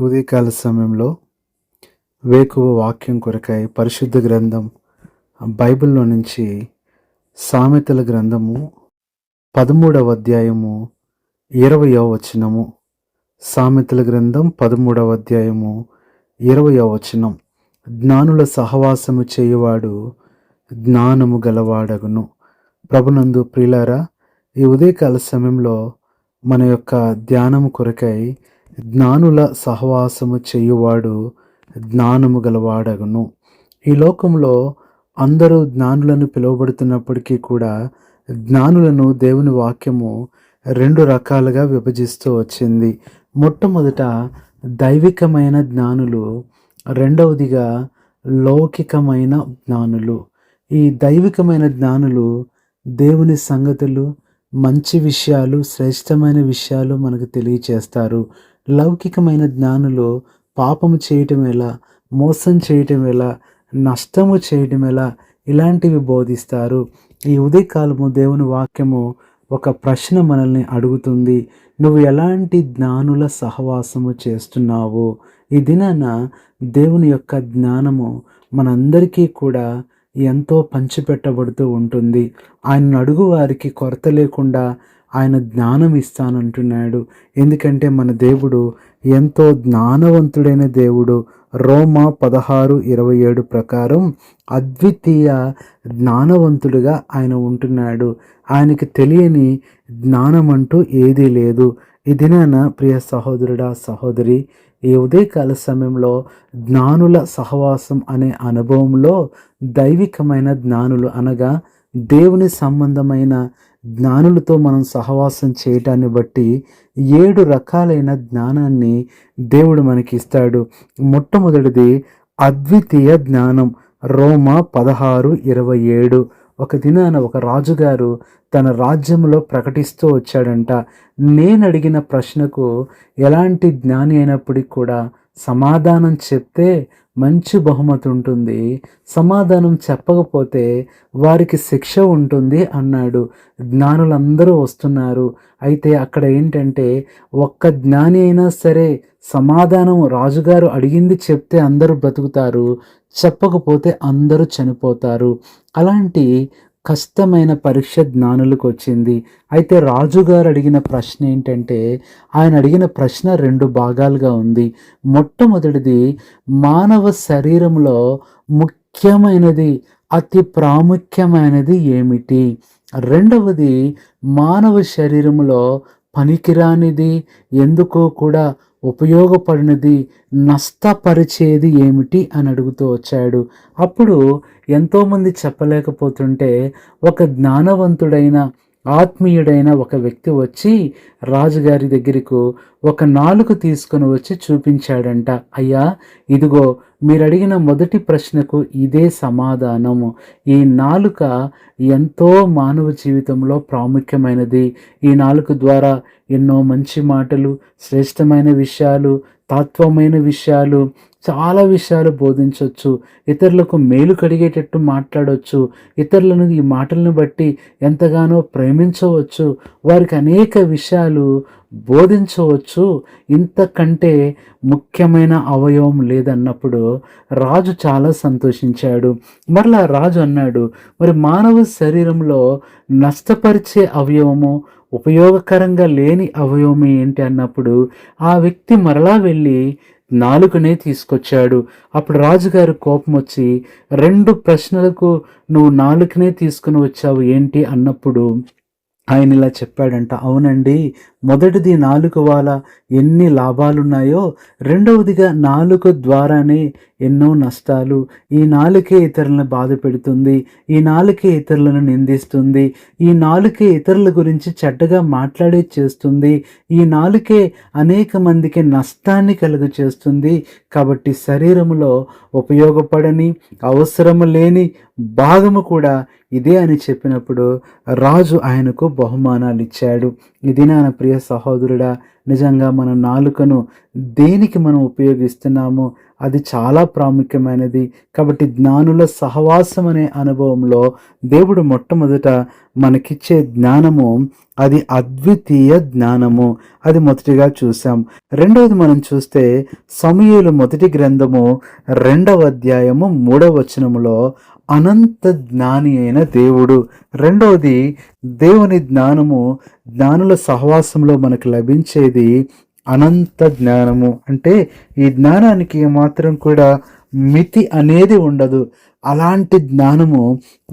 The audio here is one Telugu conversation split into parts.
ఉదయకాల సమయంలో వేకువ వాక్యం కొరకై పరిశుద్ధ గ్రంథం బైబిల్లో నుంచి సామెతల గ్రంథము పదమూడవ అధ్యాయము ఇరవయవ వచనము. సామెతల గ్రంథం పదమూడవ అధ్యాయము ఇరవయవ వచనం. జ్ఞానుల సహవాసము చేయువాడు జ్ఞానము గలవాడగును. ప్రభునందు ప్రిలారా ఈ ఉదయకాల సమయంలో మన యొక్క ధ్యానము కొరకై జ్ఞానుల సహవాసము చేయువాడు జ్ఞానము గలవాడగును. ఈ లోకంలో అందరూ జ్ఞానులను పిలువబడుతున్నప్పటికీ కూడా జ్ఞానులను దేవుని వాక్యము రెండు రకాలుగా విభజిస్తూ వచ్చింది. మొట్టమొదట దైవికమైన జ్ఞానులు రెండవదిగా లౌకికమైన జ్ఞానులు. ఈ దైవికమైన జ్ఞానులు దేవుని సంగతులు మంచి విషయాలు శ్రేష్టమైన విషయాలు మనకు తెలియచేస్తారు. లౌకికమైన జ్ఞానులు పాపము చేయటం ఎలా? మోసం చేయటం ఎలా? నష్టము చేయటం ఎలా? ఇలాంటివి బోధిస్తారు. ఈ ఉదయకాలము దేవుని వాక్యము ఒక ప్రశ్న మనల్ని అడుగుతుంది. నువ్వు ఎలాంటి జ్ఞానుల సహవాసము చేస్తున్నావు? ఈ దినాన దేవుని యొక్క జ్ఞానము మనందరికీ కూడా ఎంతో పంచిపెట్టబడుతూ ఉంటుంది. ఆయన అడుగు వారికి కొరత లేకుండా ఆయన జ్ఞానం ఇస్తానంటున్నాడు. ఎందుకంటే మన దేవుడు ఎంతో జ్ఞానవంతుడైన దేవుడు. రోమ పదహారు ఇరవై ఏడు ప్రకారం అద్వితీయ జ్ఞానవంతుడుగా ఆయన ఉంటున్నాడు. ఆయనకి తెలియని జ్ఞానం అంటూ ఏదీ లేదు. ఈ దినాన ప్రియ సహోదరుడా సహోదరి ఈ ఉదయకాల సమయంలో జ్ఞానుల సహవాసం అనే అనుభవంలో దైవికమైన జ్ఞానులు అనగా దేవుని సంబంధమైన జ్ఞానులతో మనం సహవాసం చేయటాన్ని బట్టి ఏడు రకాలైన జ్ఞానాన్ని దేవుడు మనకి ఇస్తాడు మొట్టమొదటిది అద్వితీయ జ్ఞానం. రోమ పదహారు ఇరవై ఏడు. ఒక దినాన ఒక రాజుగారు తన రాజ్యంలో ప్రకటిస్తూ వచ్చాడంట. నేను అడిగిన ప్రశ్నకు ఎలాంటి జ్ఞాని అయినప్పటికీ కూడా సమాధానం చెప్తే మంచి బహుమతి ఉంటుంది. సమాధానం చెప్పకపోతే వారికి శిక్ష ఉంటుంది అన్నాడు. జ్ఞానులందరూ వస్తున్నారు. అయితే అక్కడ ఏంటంటే ఒక్క జ్ఞాని అయినా సరే సమాధానం రాజుగారు అడిగింది చెప్తే అందరూ బ్రతుకుతారు. చెప్పకపోతే అందరూ చనిపోతారు. అలాంటి కష్టమైన పరీక్ష జ్ఞానులకు వచ్చింది. అయితే రాజుగారు అడిగిన ప్రశ్న ఏంటంటే ఆయన అడిగిన ప్రశ్న రెండు భాగాలుగా ఉంది. మొట్టమొదటిది మానవ శరీరంలో ముఖ్యమైనది అతి ప్రాముఖ్యమైనది ఏమిటి? రెండవది మానవ శరీరంలో పనికిరానిది ఎందుకో కూడా ఉపయోగపడినది నష్టపరిచేది ఏమిటి అని అడుగుతూ వచ్చాడు. అప్పుడు ఎంతోమంది చెప్పలేకపోతుంటే ఒక జ్ఞానవంతుడైన ఆత్మీయుడైన ఒక వ్యక్తి వచ్చి రాజుగారి దగ్గరకు ఒక నాలుక తీసుకొని వచ్చి చూపించాడంట. అయ్యా ఇదిగో మీరు అడిగిన మొదటి ప్రశ్నకు ఇదే సమాధానము ఈ నాలుక ఎంతో మానవ జీవితంలో ప్రాముఖ్యమైనది. ఈ నాలుక ద్వారా ఎన్నో మంచి మాటలు శ్రేష్టమైన విషయాలు తత్వమైన విషయాలు చాలా విషయాలు బోధించవచ్చు ఇతరులకు మేలు కడిగేటట్టు మాట్లాడవచ్చు ఇతరులను ఈ మాటలను బట్టి ఎంతగానో ప్రేమించవచ్చు. వారికి అనేక విషయాలు బోధించవచ్చు. ఇంతకంటే ముఖ్యమైన అవయవం లేదన్నప్పుడు రాజు చాలా సంతోషించాడు. మరలా రాజు అన్నాడు మరి మానవ శరీరంలో నష్టపరిచే అవయవము ఉపయోగకరంగా లేని అవయవం ఏంటి? అన్నప్పుడు ఆ వ్యక్తి మరలా వెళ్ళి నాలుకనే తీసుకొచ్చాడు. అప్పుడు రాజుగారి కోపం వచ్చి రెండు ప్రశ్నలకు నువ్వు నాలుకనే తీసుకుని వచ్చావు ఏంటి అన్నప్పుడు ఆయన ఇలా చెప్పాడంట అవునండి మొదటిది నాలుక వాళ్ళ ఎన్ని లాభాలున్నాయో రెండవదిగా నాలుక ద్వారానే ఎన్నో నష్టాలు ఈ నాలుకే ఇతరులను బాధ పెడుతుంది ఈ నాలుకే ఇతరులను నిందిస్తుంది ఈ నాలుకే ఇతరుల గురించి చెడ్డగా మాట్లాడే చేస్తుంది ఈ నాలుకే అనేక మందికి నష్టాన్ని కలుగ చేస్తుంది. కాబట్టి శరీరంలో ఉపయోగపడని అవసరము లేని భాగము కూడా ఇదే అని చెప్పినప్పుడు రాజు ఆయనకు బహుమానాలు ఇచ్చాడు. ఇది నా ప్రియ సహోదరుడా నిజంగా మన నాలుకను దేనికి మనం ఉపయోగిస్తున్నామో అది చాలా ప్రాముఖ్యమైనది. కాబట్టి జ్ఞానుల సహవాసం అనే అనుభవంలో దేవుడు మొట్టమొదట మనకిచ్చే జ్ఞానము అది అద్వితీయ జ్ఞానము. అది మొదటిగా చూసాం రెండవది మనం చూస్తే సమయలు మొదటి గ్రంథము రెండవ అధ్యాయము మూడవ వచనములో అనంత జ్ఞాని అయిన దేవుడు. రెండవది దేవుని జ్ఞానము జ్ఞానుల సహవాసంలో మనకు లభించేది అనంత జ్ఞానము. అంటే ఈ జ్ఞానానికి మాత్రం కూడా మితి అనేది ఉండదు. అలాంటి జ్ఞానము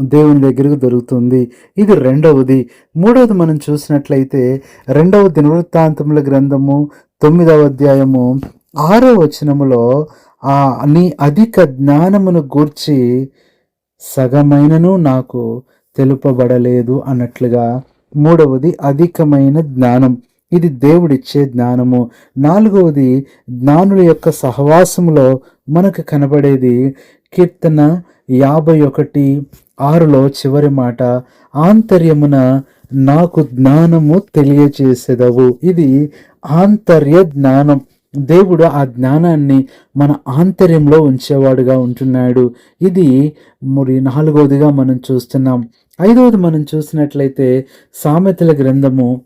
దేవుని దగ్గరకు దొరుకుతుంది. ఇది రెండవది. మూడవది మనం చూసినట్లయితే రెండవ దినవృత్తాంతముల గ్రంథము తొమ్మిదవ అధ్యాయము ఆరో వచనములో ఆ నీ అధిక జ్ఞానమును గూర్చి సగమైనను నాకు తెలుపబడలేదు అన్నట్లుగా. మూడవది అధికమైన జ్ఞానం. ఇది దేవుడిచ్చే జ్ఞానము. నాలుగవది జ్ఞానుల యొక్క సహవాసములో మనకు కనబడేది కీర్తన యాభై ఒకటి ఆరులో చివరి మాట ఆంతర్యమున నాకు జ్ఞానము తెలియచేసేదవు. ఇది ఆంతర్య జ్ఞానం. దేవుడు ఆ జ్ఞానాన్ని మన ఆంతర్యంలో ఉంచేవాడుగా ఉంటున్నాడు. ఇది మరి నాలుగవదిగా మనం చూస్తున్నాం. ఐదవది మనం చూసినట్లయితే సామెతల గ్రంథము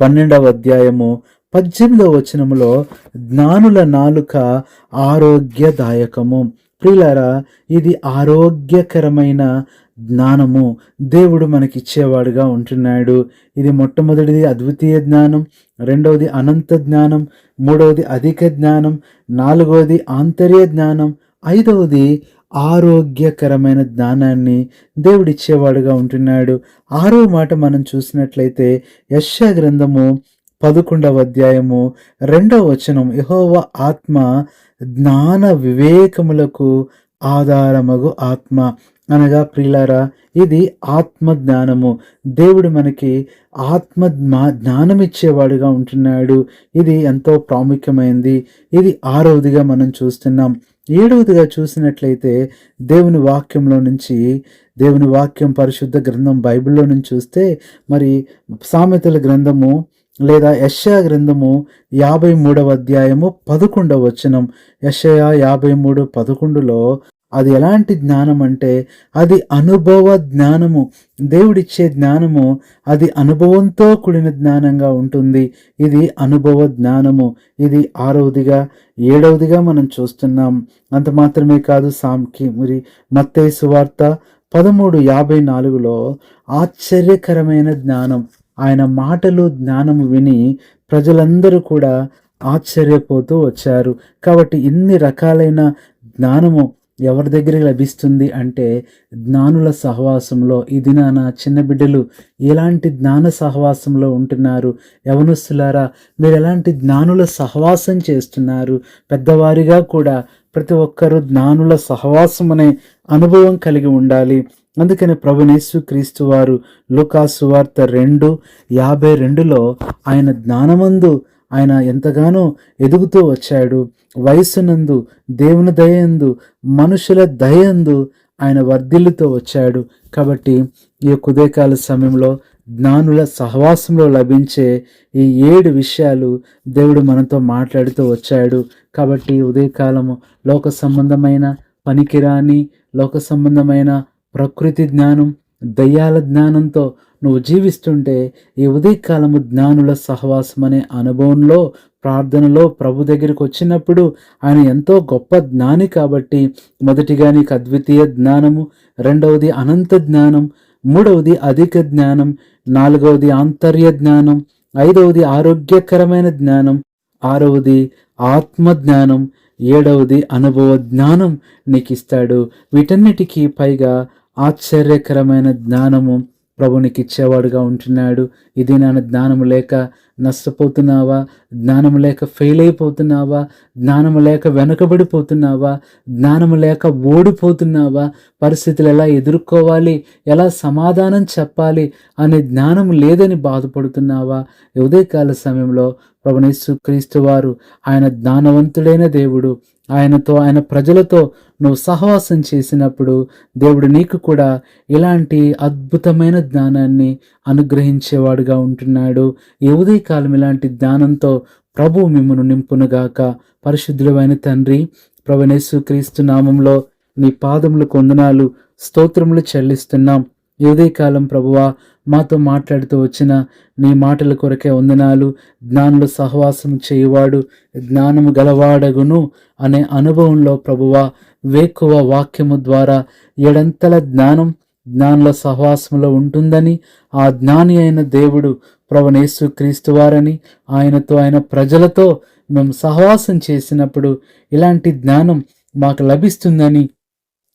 పన్నెండవ అధ్యాయము పద్దెనిమిదవ వచనములో జ్ఞానుల నాలుక ఆరోగ్యదాయకము. ప్రియులారా ఇది ఆరోగ్యకరమైన జ్ఞానము. దేవుడు మనకిచ్చేవాడుగా ఉంటున్నాడు. ఇది మొట్టమొదటిది అద్వితీయ జ్ఞానం రెండవది అనంత జ్ఞానం మూడవది అధిక జ్ఞానం నాలుగవది ఆంతర్య జ్ఞానం ఐదవది ఆరోగ్యకరమైన జ్ఞానాన్ని దేవుడిచ్చేవాడుగా ఉంటున్నాడు. ఆరో మాట మనం చూసినట్లయితే యశ గ్రంథము పదకొండవ అధ్యాయము రెండవ వచనం యహోవ ఆత్మ జ్ఞాన వివేకములకు ఆధారమగు ఆత్మ. అనగా ప్రియులారా ఇది ఆత్మ జ్ఞానము దేవుడు మనకి ఆత్మ జ్ఞానం ఇచ్చేవాడుగా ఉంటున్నాడు. ఇది ఎంతో ప్రాముఖ్యమైనది ఇది ఆరవదిగా మనం చూస్తున్నాం. ఏడవదిగా చూసినట్లయితే దేవుని వాక్యంలో నుంచి దేవుని వాక్యం పరిశుద్ధ గ్రంథం బైబిల్లో నుంచి చూస్తే మరి సామెతల గ్రంథము లేదా యషయా గ్రంథము యాభై మూడవ అధ్యాయము పదకొండవ వచనం. యషయా యాభై మూడు పదకొండులో అది ఎలాంటి జ్ఞానం అంటే అది అనుభవ జ్ఞానము. దేవుడిచ్చే జ్ఞానము అది అనుభవంతో కూడిన జ్ఞానంగా ఉంటుంది. ఇది అనుభవ జ్ఞానము. ఇది ఆరవదిగా ఏడవదిగా మనం చూస్తున్నాం. అంత మాత్రమే కాదు సాంకి మరి మత్తయి సువార్త పదమూడు యాభై నాలుగులో ఆశ్చర్యకరమైన జ్ఞానం. ఆయన మాటలు జ్ఞానము విని ప్రజలందరూ కూడా ఆశ్చర్యపోతూ వచ్చారు. కాబట్టి ఇన్ని రకాలైన జ్ఞానము ఎవరి దగ్గర లభిస్తుంది అంటే జ్ఞానుల సహవాసంలో ఈ దినాన చిన్న బిడ్డలు ఎలాంటి జ్ఞాన సహవాసంలో ఉంటున్నారు? యవనస్తులారా మీరు ఎలాంటి జ్ఞానుల సహవాసం చేస్తున్నారు? పెద్దవారిగా కూడా ప్రతి ఒక్కరూ జ్ఞానుల సహవాసం అనే అనుభవం కలిగి ఉండాలి. అందుకని ప్రభునేసు క్రీస్తు వారు లుకాసు వార్త రెండు యాభై రెండులో ఆయన జ్ఞానమందు ఆయన ఎంతగానో ఎదుగుతూ వచ్చాడు. వయస్సునందు దేవుని దయందు మనుషుల దయందు ఆయన వర్ధిల్లుతో వచ్చాడు. కాబట్టి ఈ కుదేకాల సమయంలో జ్ఞానుల సహవాసంలో లభించే ఈ ఏడు విషయాలు దేవుడు మనతో మాట్లాడుతూ వచ్చాడు. కాబట్టి ఉదయకాలము లోక సంబంధమైన పనికిరాని లోక సంబంధమైన ప్రకృతి జ్ఞానం దయ్యాల జ్ఞానంతో నువ్వు జీవిస్తుంటే ఈ ఉదయకాలము జ్ఞానుల సహవాసం అనే అనుభవంలో ప్రార్థనలో ప్రభు దగ్గరికి వచ్చినప్పుడు ఆయన ఎంతో గొప్ప జ్ఞాని కాబట్టి మొదటిగా నీకు అద్వితీయ జ్ఞానము రెండవది అనంత జ్ఞానం మూడవది అధిక జ్ఞానం నాలుగవది ఆంతర్య జ్ఞానం ఐదవది ఆరోగ్యకరమైన జ్ఞానం ఆరవది ఆత్మ జ్ఞానం ఏడవది అనుభవ జ్ఞానం నీకు ఇస్తాడు వీటన్నిటికీ పైగా ఆశ్చర్యకరమైన జ్ఞానము ప్రభునికి ఇచ్చేవాడుగా ఉంటున్నాడు. ఇది నాన్న జ్ఞానము లేక నష్టపోతున్నావా? జ్ఞానము లేక ఫెయిల్ అయిపోతున్నావా? జ్ఞానము లేక వెనకబడిపోతున్నావా? జ్ఞానము లేక ఓడిపోతున్నావా? పరిస్థితులు ఎలా ఎదుర్కోవాలి? ఎలా సమాధానం చెప్పాలి? అనే జ్ఞానం లేదని బాధపడుతున్నావా? ఉదయకాల సమయంలో ప్రభునేసు క్రీస్తు వారు ఆయన జ్ఞానవంతుడైన దేవుడు. ఆయనతో ఆయన ప్రజలతో నువ్వు సహవాసం చేసినప్పుడు దేవుడు నీకు కూడా ఇలాంటి అద్భుతమైన జ్ఞానాన్ని అనుగ్రహించేవాడుగా ఉంటున్నాడు. ఈ ఉదయకాలం ఇలాంటి జ్ఞానంతో ప్రభు మిమ్మను నింపునుగాక. పరిశుద్ధులైన తండ్రి ప్రవణేశు క్రీస్తు నామంలో నీ పాదములు కొందనాలు స్తోత్రములు చెల్లిస్తున్నాం. ఈ ఉదయకాలం ప్రభువా మాతో మాట్లాడుతూ వచ్చిన నీ మాటల కొరకే వందనాలు జ్ఞానులు సహవాసం చేయువాడు జ్ఞానము గలవాడగును అనే అనుభవంలో ప్రభువా వేకువ వాక్యము ద్వారా ఎడంతల జ్ఞానం జ్ఞానుల సహవాసంలో ఉంటుందని ఆ జ్ఞాని అయిన దేవుడు ప్రవణేశు క్రీస్తు వారని ఆయనతో ఆయన ప్రజలతో మేము సహవాసం చేసినప్పుడు ఇలాంటి జ్ఞానం మాకు లభిస్తుందని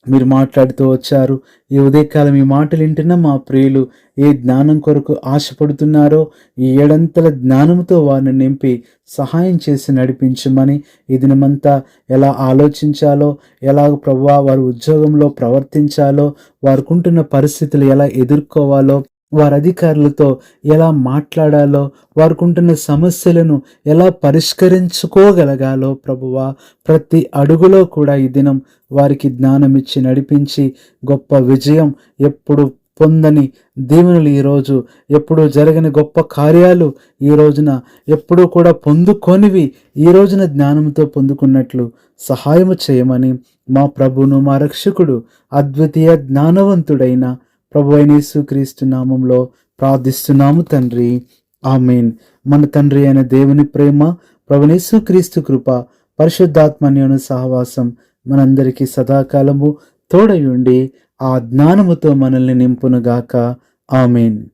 మీరు మాట్లాడుతూ వచ్చారు. ఈ ఉదయకాలం ఈ మాటలు వింటున్న మా ప్రియులు ఏ జ్ఞానం కొరకు ఆశపడుతున్నారో ఈ ఏడంతల జ్ఞానంతో వారిని నింపి సహాయం చేసి నడిపించమని ఈ దినమంతా ఎలా ఆలోచించాలో ఎలా ప్రభా వారి ఉద్యోగంలో ప్రవర్తించాలో వారుకుంటున్న పరిస్థితులు ఎలా ఎదుర్కోవాలో వారి అధికారులతో ఎలా మాట్లాడాలో వారికి సమస్యలను ఎలా పరిష్కరించుకోగలగాలో ప్రభువా ప్రతి అడుగులో కూడా ఈ దినం వారికి జ్ఞానం ఇచ్చి నడిపించి గొప్ప విజయం ఎప్పుడు పొందని దీవెనలు ఈరోజు ఎప్పుడు జరగని గొప్ప కార్యాలు ఈ రోజున ఎప్పుడూ కూడా పొందుకొనివి ఈ రోజున జ్ఞానంతో పొందుకున్నట్లు సహాయము చేయమని మా ప్రభును మా రక్షకుడు అద్వితీయ జ్ఞానవంతుడైన ప్రభు అయినేసు క్రీస్తు నామంలో ప్రార్థిస్తున్నాము తండ్రి. ఆమెన్. మన తండ్రి అయిన దేవుని ప్రేమ ప్రభునేసు క్రీస్తు కృప పరిశుద్ధాత్మన్యోను సహవాసం మనందరికీ సదాకాలము. తోడయుండి ఆ జ్ఞానముతో మనల్ని నింపునుగాక. ఆమెన్.